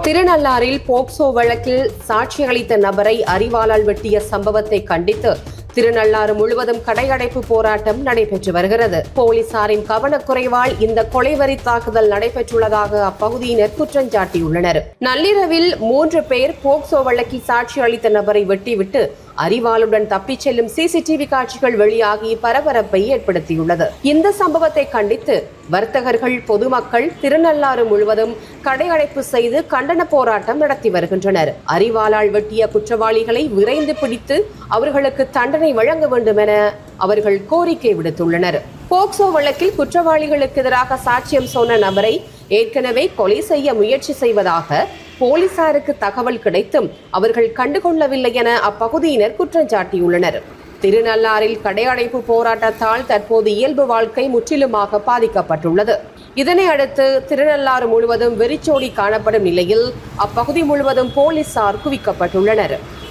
திருநள்ளாறில் POCSO வழக்கில் சாட்சி அளித்த நபரை அறிவாளால் வெட்டிய சம்பவத்தை கண்டித்து திருநள்ளாறு முழுவதும் கடையடைப்பு போராட்டம் நடைபெற்று வருகிறது. போலீசாரின் கவனக்குறைவால் இந்த கொலைவரி தாக்குதல் நடைபெற்றுள்ளதாக அப்பகுதியினர் குற்றஞ்சாட்டியுள்ளனர் நள்ளிரவில் மூன்று பேர் போக்சோ வழக்கில் சாட்சி அளித்த நபரை வெட்டிவிட்டு அறிவாளுடன் தப்பிச் செல்லும் சிசிடிவி காட்சிகள் வெளியாகி பரபரப்பை ஏற்படுத்தியுள்ளது. இந்த சம்பவத்தை கண்டித்து வர்த்தகர்கள் பொதுமக்கள் திருநள்ளாறு முழுவதும் கடையடைப்பு செய்து கண்டன போராட்டம் நடத்தி வருகின்றனர். அறிவாளால் வெட்டிய குற்றவாளிகளை விரைந்து பிடித்து அவர்களுக்கு தண்டனை வழங்க வேண்டும் என அவர்கள் கோரிக்கை விடுத்துள்ளனர். போக்சோ வழக்கில் குற்றவாளிகளுக்கு எதிராக சாட்சியம் சொன்ன நபரை ஏற்கனவே கொலை செய்ய முயற்சி செய்வதாக போலீசாருக்கு தகவல் கிடைத்தும் அவர்கள் கண்டுகொள்ளவில்லை என அப்பகுதியினர் குற்றஞ்சாட்டியுள்ளனர் திருநள்ளாறில் கடையடைப்பு போராட்டத்தால் தற்போது இயல்பு வாழ்க்கை முற்றிலுமாக பாதிக்கப்பட்டுள்ளது. இதனை அடுத்து திருநள்ளாறு முழுவதும் வெறிச்சோடி காணப்படும் நிலையில் அப்பகுதி முழுவதும் போலீசார் குவிக்கப்பட்டுள்ளனர்.